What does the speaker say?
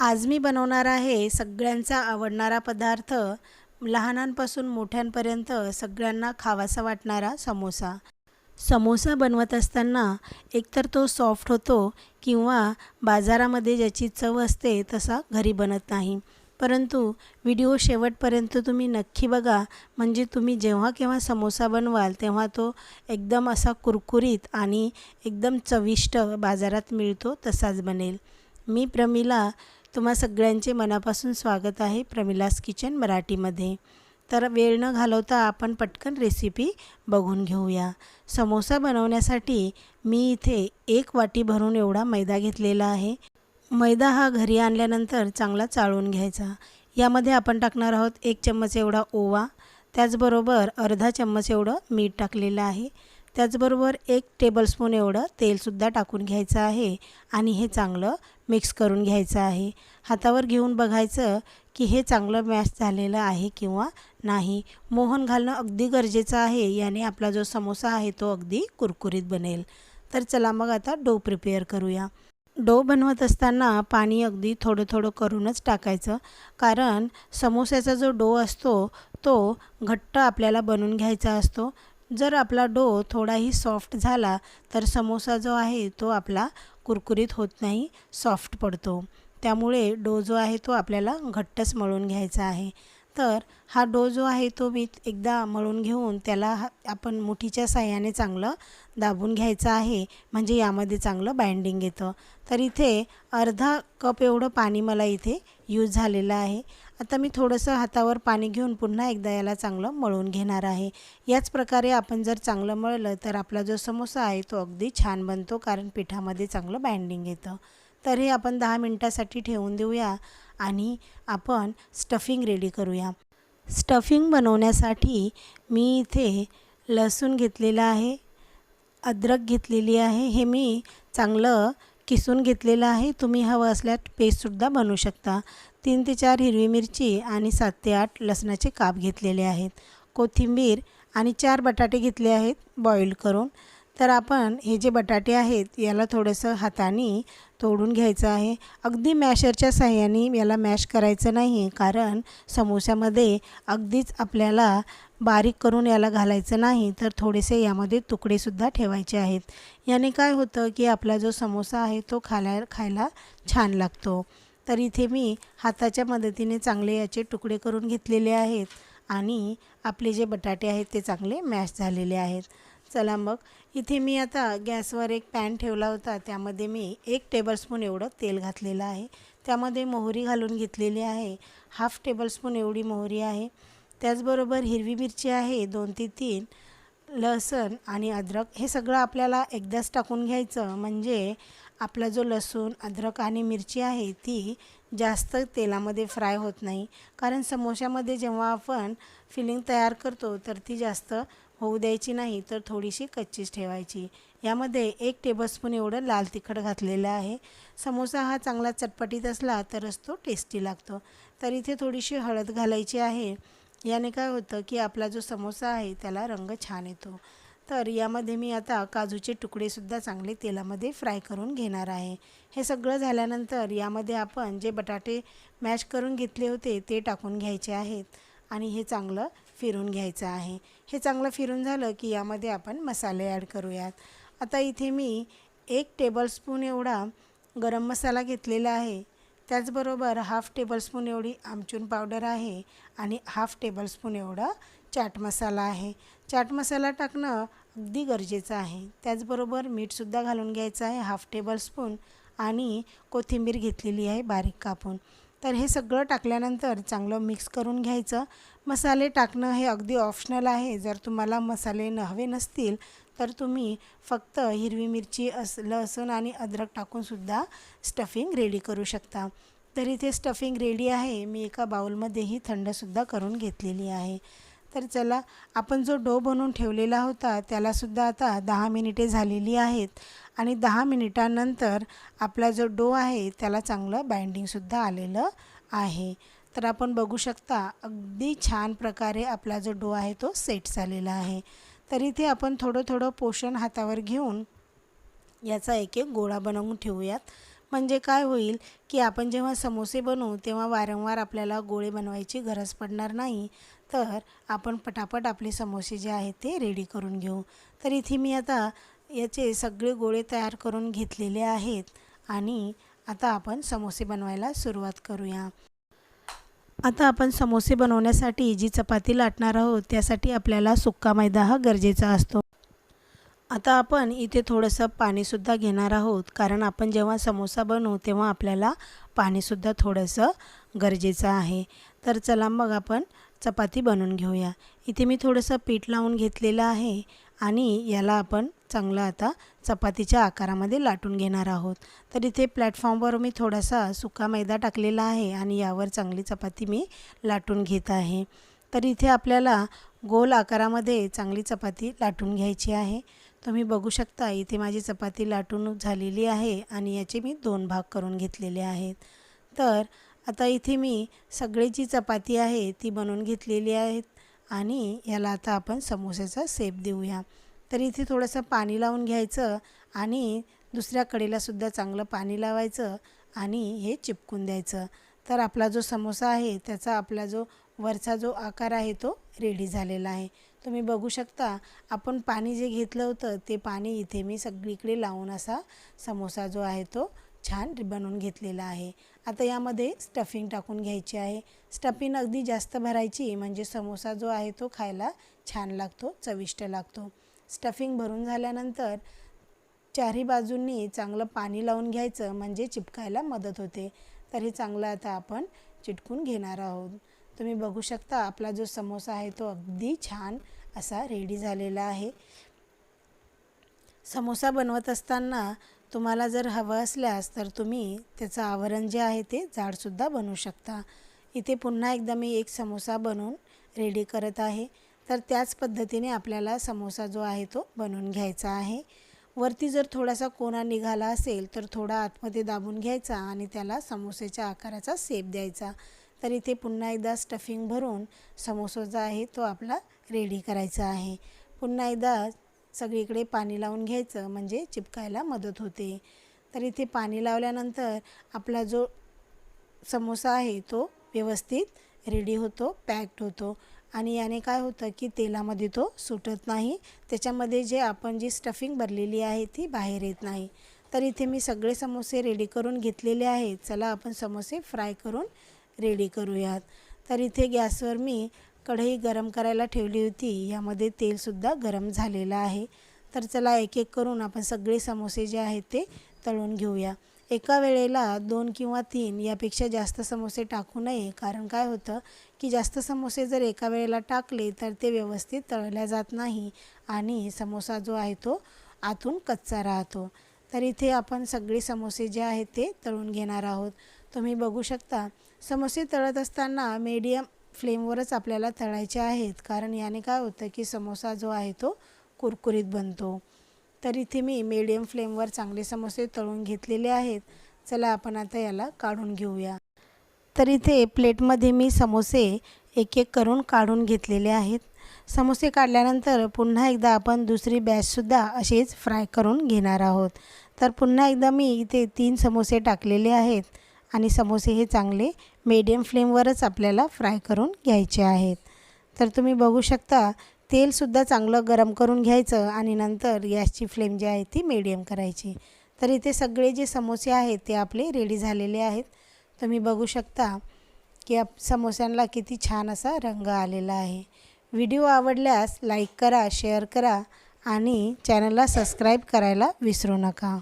आज मी बनवणार आहे सगळ्यांचा आवडणारा पदार्थ लहानांपासून मोठ्यांपर्यंत सगळ्यांना खावासा वाटणारा समोसा. समोसा बनवत असताना एकतर तो सॉफ्ट होतो किंवा बाजारामध्ये ज्याची चव असते तसा घरी बनत नाही. परंतु व्हिडिओ शेवटपर्यंत तुम्ही नक्की बघा म्हणजे तुम्ही जेव्हा केव्हा समोसा बनवाल तेव्हा तो एकदम असा कुरकुरीत आणि एकदम चविष्ट बाजारात मिळतो तसाच बनेल. मी प्रमिला तुम्हा सगळ्यांचे मनापासून स्वागत आहे प्रमिलास किचन मराठीमध्ये. तर वेळ न घालवता आपण पटकन रेसिपी बघून घेऊया. समोसा बनवण्यासाठी मी इथे एक वाटी भरून एवढा मैदा घेतलेला आहे. मैदा हा घरी आणल्यानंतर चांगला चाळून घ्यायचा. यामध्ये आपण टाकणार आहोत एक चम्मच एवढा ओवा. त्याचबरोबर अर्धा चम्मच एवढं मीठ टाकलेलं आहे. त्याचबरोबर एक टेबलस्पून एवढं तेलसुद्धा टाकून घ्यायचं आहे आणि हे चांगलं मिक्स करून घ्यायचं आहे. हातावर घेऊन बघायचं की हे चांगलं मॅश झालेलं आहे किंवा नाही. मोहन घालणं अगदी गरजेचं आहे याने आपला जो समोसा आहे तो अगदी कुरकुरीत बनेल. तर चला मग आता डो प्रिपेअर करूया. डो बनवत असताना पाणी अगदी थोडं थोडं करूनच टाकायचं. कारण समोस्याचा जो डो असतो तो घट्ट आपल्याला बनवून घ्यायचा असतो. जर आपला डो थोडाही सॉफ्ट झाला तर समोसा जो आहे तो आपला कुरकुरीत होत नाही सॉफ्ट पडतो. त्यामुळे डो जो आहे तो आपल्याला घट्टच मळून घ्यायचा आहे. तर हा डो जो आहे तो मी एकदा मळून घेऊन त्याला हा आपण मुठीच्या साह्याने चांगलं दाबून घ्यायचं आहे. म्हणजे यामध्ये चांगलं बाइंडिंग येतं. तर इथे अर्धा कप एवढं पाणी मला इथे यूज झालेलं आहे. आता मी थोडंसं हातावर पाणी घेऊन पुन्हा एकदा याला चांगलं मळून घेणार आहे. याच प्रकारे आपण जर चांगलं मळलं तर आपला जो समोसा आहे तो अगदी छान बनतो कारण पिठामध्ये चांगलं बाइंडिंग येतं. तर हे आपण दहा मिनटासाठी ठेवून देऊया. आणि आपण स्टफिंग रेडी करूया. स्टफिंग बनवण्यासाठी मी इथे लसूण घेतलेलं आहे अद्रक घेतलेली आहे हे मी चांगलं किसून घेतलेलं आहे. तुम्ही हवं असल्यास पेस्टसुद्धा बनवू शकता. तीन ते चार हिरवी मिरची आणि सात ते आठ लसणाचे काप घेतलेले आहेत. कोथिंबीर आणि चार बटाटे घेतले आहेत बॉईल करून. तर आपण हे जे बटाटे आहेत याला थोडंसं हाताने तोडून घ्यायचं आहे. अगदी मॅशरच्या साह्याने याला मॅश करायचं नाही कारण समोस्यामध्ये अगदीच आपल्याला बारीक करून याला घालायचं नाही तर थोडेसे यामध्ये तुकडेसुद्धा ठेवायचे आहेत. याने काय होतं की आपला जो समोसा आहे तो खाला खायला छान लागतो. तर इथे मी हाताच्या मदतीने चांगले याचे तुकडे करून घेतलेले आहेत आणि आपले जे बटाटे आहेत ते चांगले मॅश झालेले आहेत. चला मग. इथे मी आता गॅसवर एक पॅन ठेवला होता. त्यामध्ये मी एक टेबलस्पून एवढं तेल घातलेलं आहे. त्यामध्ये मोहरी घालून घेतलेली आहे. हाफ टेबलस्पून एवढी मोहरी आहे. त्याचबरोबर हिरवी मिरची आहे दोन ते तीन लसण आणि अद्रक. हे सगळं आपल्याला एकदाच टाकून घ्यायचं. म्हणजे आपला जो लसूण अद्रक आणि मिरची आहे ती जास्त तेलामध्ये फ्राय होत नाही. कारण समोशामध्ये जेव्हा आपण फिलिंग तयार करतो तर ती जास्त होऊ द्यायची नाही तर थोडीशी कच्चीच ठेवायची. यामध्ये एक टेबलस्पून एवढं लाल तिखट घातलेलं आहे. समोसा हा चांगला चटपटीत असला तरच तो टेस्टी लागतो. तर इथे थोडीशी हळद घालायची आहे. याने काय होतं की आपला जो समोसा आहे त्याला रंग छान येतो. तर यामध्ये मी आता काजूचे तुकडेसुद्धा चांगले तेलामध्ये फ्राय करून घेणार आहे. हे सगळं झाल्यानंतर यामध्ये आपण जे बटाटे मॅश करून घेतले होते ते टाकून घ्यायचे आहेत. आणि हे चांगलं फिरून घ्यायचं आहे. हे चांगलं फिरून झालं की यामध्ये आपण मसाले ॲड करूयात. आता इथे मी एक टेबलस्पून एवढा गरम मसाला घेतलेला आहे. त्याचबरोबर हाफ टेबलस्पून एवढी आमचून पावडर आहे आणि हाफ टेबलस्पून एवढा चाट मसाला आहे. चाट मसाला टाकणं अगदी गरजेचं आहे. त्याचबरोबर मीठसुद्धा घालून घ्यायचं आहे हाफ टेबलस्पून आणि कोथिंबीर घेतलेली आहे बारीक कापून. तर हे सगळं टाकल्यानंतर चांगलं मिक्स करून घ्यायचं. मसाले टाकणं हे अगदी ऑप्शनल आहे. जर तुम्हाला मसाले न हवे नसतील तर तुम्ही फक्त हिरवी मिरची अस लसूण आणि अद्रक टाकूनसुद्धा स्टफिंग रेडी करू शकता. तर इथे स्टफिंग रेडी आहे. मी एका बाउलमध्येही थंडसुद्धा करून घेतलेली आहे. तर चला आपण जो डो बनवून ठेवलेला होता त्यालासुद्धा आता दहा मिनिटे झालेली आहेत आणि दहा मिनिटांनंतर आपला जो डो आहे त्याला चांगलं बाइंडिंगसुद्धा आलेलं आहे. तर आपण बघू शकता अगदी छान प्रकारे आपला जो डो आहे तो सेट झालेला आहे. तर इथे आपण थोडं थोडं पोषण हातावर घेऊन याचा एक एक गोळा बनवून ठेवूयात. म्हणजे काय होईल की आपण जेव्हा समोसे बनवू तेव्हा वारंवार आपल्याला गोळे बनवायची गरज पडणार नाही. तर आपण पटापट आपले समोसे जे आहेत ते रेडी करून घेऊ. तर इथे मी आता याचे सगळे गोळे तयार करून घेतलेले आहेत आणि आता आपण समोसे बनवायला सुरुवात करूया. आता आपण समोसे बनवण्यासाठी जी चपाती लाटणार आहोत त्यासाठी आपल्याला सुक्का मैदा हा गरजेचा असतो. आता आपण इथे थोडंसं पाणीसुद्धा घेणार आहोत कारण आपण जेव्हा समोसा बनवू तेव्हा आपल्याला पाणीसुद्धा थोडंसं गरजेचं आहे. तर चला मग आपण चपाती बनवून घेऊया. इथे मी थोडंसं पीठ लावून घेतलेलं आहे आणि याला आपण चांगलं आता चपातीच्या आकारामध्ये लाटून घेणार आहोत. तर इथे प्लॅटफॉर्मवर मी थोडासा सुका मैदा टाकलेला आहे आणि यावर चांगली चपाती मी लाटून घेत आहे. तर इथे आपल्याला गोल आकारामध्ये चांगली चपाती लाटून घ्यायची आहे. तुम्ही बघू शकता इथे माझी चपाती लाटून झालेली आहे आणि याचे मी दोन भाग करून घेतलेले आहेत. तर आता इथे मी सगळी जी चपाती आहे ती बनवून घेतलेली आहेत आणि याला आता आपण समोस्याचा सेप देऊया. तर इथे थोडंसं पाणी लावून घ्यायचं आणि दुसऱ्या कडेलासुद्धा चांगलं पाणी लावायचं आणि हे चिपकून द्यायचं. तर आपला जो समोसा आहे त्याचा आपला जो वरचा जो आकार आहे तो रेडी झालेला आहे. तुम्ही बघू शकता आपण पाणी जे घेतलं होतं ते पाणी इथे मी सगळीकडे लावून असा समोसा जो आहे तो छान बनवून घेतलेला आहे. आता यामध्ये स्टफिंग टाकून घ्यायची आहे. स्टफिंग अगदी जास्त भरायची म्हणजे समोसा जो आहे तो खायला छान लागतो चविष्ट लागतो. स्टफिंग भरून झाल्यानंतर चारही बाजूंनी चांगलं पाणी लावून घ्यायचं म्हणजे चिपकायला मदत होते. तर हे चांगलं आता आपण चिटकून घेणार आहोत. तुम्ही बघू शकता आपला जो समोसा आहे तो अगदी छान असा रेडी झालेला आहे. समोसा बनवत असताना तुम्हाला जर हवं असल्यास तर तुम्ही त्याचं आवरण जे आहे ते जाडसुद्धा बनवू शकता. इथे पुन्हा एकदा मी एक समोसा बनवून रेडी करत आहे. तर त्याच पद्धतीने आपल्याला समोसा जो आहे तो बनवून घ्यायचा आहे. वरती जर थोडासा कोणा निघाला असेल तर थोडा आतमध्ये दाबून घ्यायचा आणि त्याला समोसेच्या आकाराचा सेप द्यायचा. तर इथे पुन्हा एकदा स्टफिंग भरून समोसा जो आहे तो आपला रेडी करायचा आहे. पुन्हा एकदा सगळीकडे पाणी लावून घ्यायचं म्हणजे चिपकायला मदत होते. तर इथे पाणी लावल्यानंतर आपला जो समोसा आहे तो व्यवस्थित रेडी होतो पॅक्ड होतो. आणि याने काय होतं की तेलामध्ये तो सुटत नाही. त्याच्यामध्ये जे आपण जी स्टफिंग भरलेली आहे ती बाहेर येत नाही. तर इथे मी सगळे समोसे रेडी करून घेतलेले आहेत. चला आपण समोसे फ्राय करून रेडी करूयात. तर इथे गॅसवर मी कढई गरम करायला ठेवली होती. यामध्ये तेलसुद्धा गरम झालेलं आहे. तर चला एक एक करून आपण सगळे समोसे जे आहेत ते तळून घेऊया. एका वेळेला दोन किंवा तीन यापेक्षा जास्त समोसे टाकू नये. कारण काय होतं की जास्त समोसे जर एका वेळेला टाकले तर ते व्यवस्थित तळल्या जात नाही आणि समोसा जो आहे तो आतून कच्चा राहतो. तर इथे आपण सगळे समोसे जे आहेत ते तळून घेणार आहोत. तुम्ही बघू शकता समोसे तळत असताना मीडियम फ्लेमवरच आपल्याला तळायचे आहेत. कारण याने काय होतं की समोसा जो आहे तो कुरकुरीत बनतो. तर इथे मी मीडियम फ्लेमवर चांगले समोसे तळून घेतलेले आहेत. चला आपण आता याला काढून घेऊया. तर इथे प्लेटमध्ये मी समोसे एक एक करून काढून घेतलेले आहेत. समोसे काढल्यानंतर पुन्हा एकदा आपण दुसरी बॅचसुद्धा असेच फ्राय करून घेणार आहोत. तर पुन्हा एकदा मी इथे तीन समोसे टाकलेले आहेत. आणि समोसे हे चांगले मीडियम फ्लेमवरच आपल्याला फ्राय करून घ्यायचे आहेत. तर तुम्ही बघू शकता तेलसुद्धा चांगलं गरम करून घ्यायचं आणि नंतर गॅसची फ्लेम जी आहे ती मीडियम करायची. तर इथे सगळे जे समोसे आहेत ते आपले रेडी झालेले आहेत. तुम्ही बघू शकता की आप समोस्यांना किती छान असा रंग आलेला आहे. व्हिडिओ आवडल्यास लाईक करा शेअर करा आणि चॅनलला सबस्क्राईब करायला विसरू नका.